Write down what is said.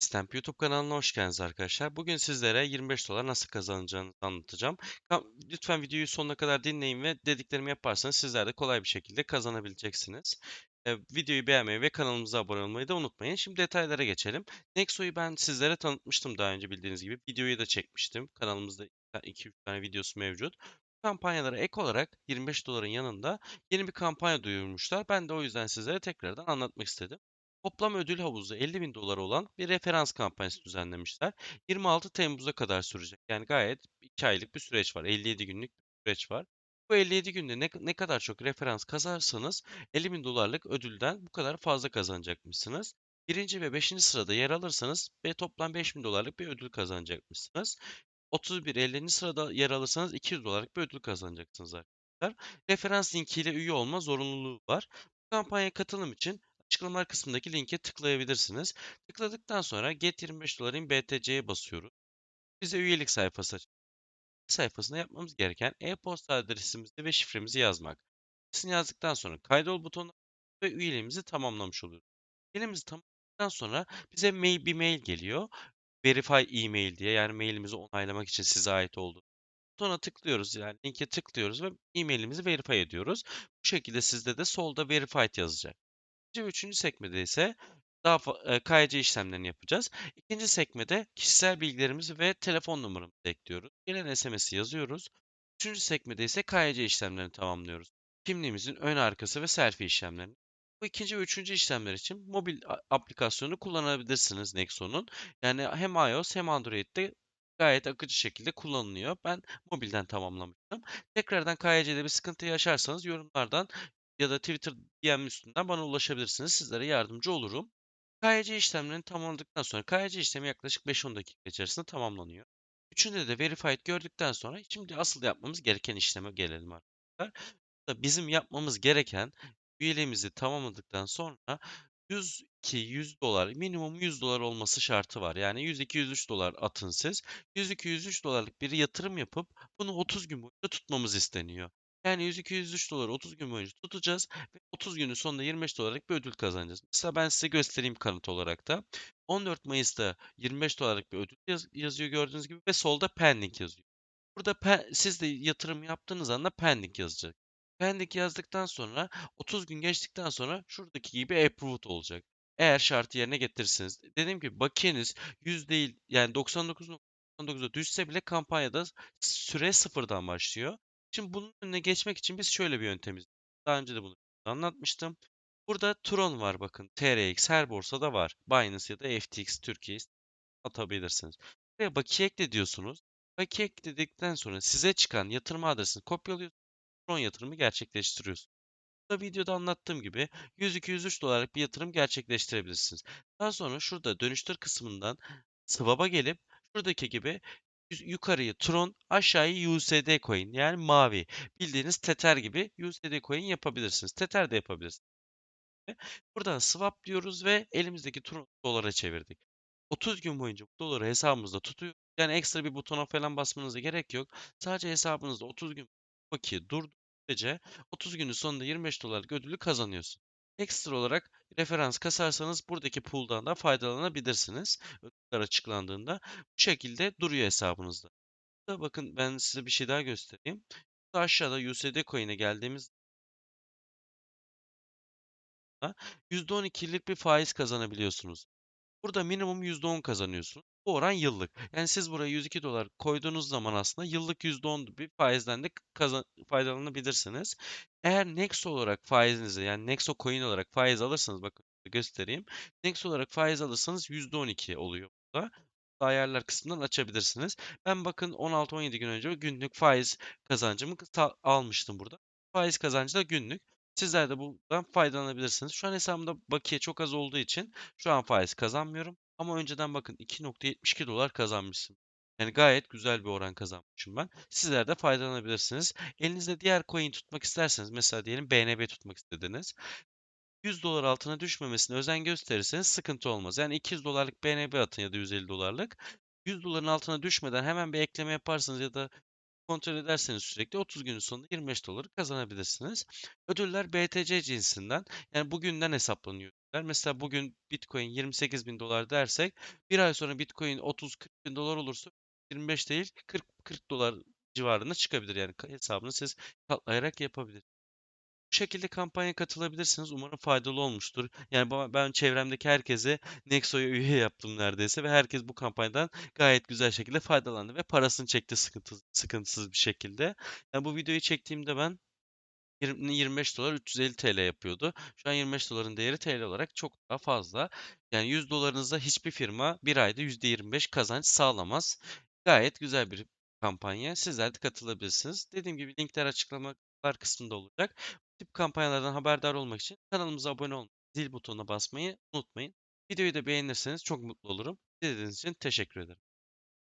Stamp YouTube kanalına hoş geldiniz arkadaşlar. Bugün sizlere 25 dolar nasıl kazanacağınızı anlatacağım. Lütfen videoyu sonuna kadar dinleyin ve dediklerimi yaparsanız sizler de kolay bir şekilde kazanabileceksiniz. Ee, videoyu beğenmeyi ve kanalımıza abone olmayı da unutmayın. Şimdi detaylara geçelim. Nexo'yu ben sizlere tanıtmıştım daha önce bildiğiniz gibi. Videoyu da çekmiştim. Kanalımızda 2-3 tane videosu mevcut. Kampanyalara ek olarak 25 doların yanında yeni bir kampanya duyurmuşlar. Ben de o yüzden sizlere tekrardan anlatmak istedim. Toplam ödül havuzu 50 bin dolar olan bir referans kampanyası düzenlemişler. 26 Temmuz'a kadar sürecek. Yani gayet 2 aylık bir süreç var. 57 günlük bir süreç var. Bu 57 günde ne, ne kadar çok referans kazarsanız 50 bin dolarlık ödülden bu kadar fazla kazanacakmışsınız. Birinci ve beşinci sırada yer alırsanız ve toplam 5 bin dolarlık bir ödül kazanacakmışsınız. 31 50. sırada yer alırsanız 200 dolarlık bir ödül kazanacaksınız arkadaşlar. Referans linkiyle üye olma zorunluluğu var. Bu kampanyaya katılım için açıklamalar kısmındaki linke tıklayabilirsiniz. Tıkladıktan sonra Get 25 doların BTC'ye basıyoruz. Bize üyelik sayfası açıyor. sayfasında yapmamız gereken e-posta adresimizi ve şifremizi yazmak. Hepsini yazdıktan sonra kaydol butonu ve üyeliğimizi tamamlamış oluyoruz. Üyeliğimizi tamamladıktan sonra bize mail, bir mail geliyor. Verify email diye yani mailimizi onaylamak için size ait olduğu. Butona tıklıyoruz yani linke tıklıyoruz ve e-mailimizi verify ediyoruz. Bu şekilde sizde de solda verified yazacak. Ve üçüncü sekmede ise daha KYC işlemlerini yapacağız. İkinci sekmede kişisel bilgilerimizi ve telefon numaramızı ekliyoruz. Gelen SMS'i yazıyoruz. Üçüncü sekmede ise KYC işlemlerini tamamlıyoruz. Kimliğimizin ön arkası ve selfie işlemlerini. Bu ikinci ve üçüncü işlemler için mobil aplikasyonu kullanabilirsiniz Nexon'un. Yani hem iOS hem Android'de gayet akıcı şekilde kullanılıyor. Ben mobilden tamamlamıştım. Tekrardan KYC'de bir sıkıntı yaşarsanız yorumlardan ya da Twitter DM üstünden bana ulaşabilirsiniz. Sizlere yardımcı olurum. KYC işlemlerini tamamladıktan sonra KYC işlemi yaklaşık 5-10 dakika içerisinde tamamlanıyor. Üçünde de verified gördükten sonra şimdi asıl yapmamız gereken işleme gelelim arkadaşlar. Bizim yapmamız gereken üyeliğimizi tamamladıktan sonra 102-100 dolar minimum 100 dolar olması şartı var. Yani 102-103 dolar atın siz. 102-103 dolarlık bir yatırım yapıp bunu 30 gün boyunca tutmamız isteniyor. Yani 102-103 doları 30 gün boyunca tutacağız ve 30 günün sonunda 25 dolarlık bir ödül kazanacağız. Mesela ben size göstereyim kanıt olarak da. 14 Mayıs'ta 25 dolarlık bir ödül yaz- yazıyor gördüğünüz gibi ve solda pending yazıyor. Burada pe- siz de yatırım yaptığınız anda pending yazacak. Pending yazdıktan sonra 30 gün geçtikten sonra şuradaki gibi approved olacak. Eğer şartı yerine getirirseniz. Dediğim gibi bakiyeniz 100 değil yani 99.99'a düşse bile kampanyada süre sıfırdan başlıyor. Şimdi bunun önüne geçmek için biz şöyle bir yöntemiz. Daha önce de bunu anlatmıştım. Burada Tron var bakın. TRX her borsada var. Binance ya da FTX Türkiye atabilirsiniz. Buraya bakiye ekle diyorsunuz. Bakiye ekledikten sonra size çıkan yatırım adresini kopyalıyorsunuz. Tron yatırımı gerçekleştiriyorsunuz. Burada videoda anlattığım gibi 100-203 dolarlık bir yatırım gerçekleştirebilirsiniz. Daha sonra şurada dönüştür kısmından swap'a gelip şuradaki gibi yukarıyı Tron, aşağıyı USD coin yani mavi. Bildiğiniz Tether gibi USD coin yapabilirsiniz. Tether de yapabilirsiniz. Buradan swap diyoruz ve elimizdeki Tron dolara çevirdik. 30 gün boyunca bu doları hesabımızda tutuyor. Yani ekstra bir butona falan basmanıza gerek yok. Sadece hesabınızda 30 gün bakiye durduğu sürece 30 günün sonunda 25 dolarlık ödülü kazanıyorsun. Ekstra olarak referans kasarsanız buradaki pool'dan da faydalanabilirsiniz. Ödüller açıklandığında bu şekilde duruyor hesabınızda. Burada bakın ben size bir şey daha göstereyim. Burada aşağıda USD coin'e geldiğimiz %12'lik bir faiz kazanabiliyorsunuz. Burada minimum %10 kazanıyorsun. Bu oran yıllık. Yani siz buraya 102 dolar koyduğunuz zaman aslında yıllık %10 bir faizden de kazan faydalanabilirsiniz. Eğer Nexo olarak faizinizi yani Nexo coin olarak faiz alırsanız bakın göstereyim. Nexo olarak faiz alırsanız %12 oluyor burada. Ayarlar kısmından açabilirsiniz. Ben bakın 16-17 gün önce günlük faiz kazancımı almıştım burada. Faiz kazancı da günlük. Sizler de buradan faydalanabilirsiniz. Şu an hesabımda bakiye çok az olduğu için şu an faiz kazanmıyorum. Ama önceden bakın 2.72 dolar kazanmışım. Yani gayet güzel bir oran kazanmışım ben. Sizler de faydalanabilirsiniz. Elinizde diğer coin tutmak isterseniz mesela diyelim BNB tutmak istediniz. 100 dolar altına düşmemesine özen gösterirseniz sıkıntı olmaz. Yani 200 dolarlık BNB atın ya da 150 dolarlık. 100 doların altına düşmeden hemen bir ekleme yaparsanız ya da kontrol ederseniz sürekli 30 günün sonunda 25 doları kazanabilirsiniz. Ödüller BTC cinsinden yani bugünden hesaplanıyor. Mesela bugün Bitcoin $28.000 dersek bir ay sonra Bitcoin $30-40.000 olursa 25 değil 40 $40 civarında çıkabilir. Yani hesabını siz katlayarak yapabilir Bu şekilde kampanyaya katılabilirsiniz. Umarım faydalı olmuştur. Yani ben çevremdeki herkese Nexo'ya üye yaptım neredeyse ve herkes bu kampanyadan gayet güzel şekilde faydalandı ve parasını çekti sıkıntısız sıkıntısız bir şekilde. Yani bu videoyu çektiğimde ben yirmi $25 350 TL yapıyordu. Şu an $25'ın değeri TL olarak çok daha fazla. Yani $100'ınızda hiçbir firma bir ayda %25 kazanç sağlamaz. Gayet güzel bir kampanya. Sizler de katılabilirsiniz. Dediğim gibi linkler açıklamalar kısmında olacak. Tip kampanyalardan haberdar olmak için kanalımıza abone olmayı, zil butonuna basmayı unutmayın. Videoyu da beğenirseniz çok mutlu olurum. İzlediğiniz için teşekkür ederim.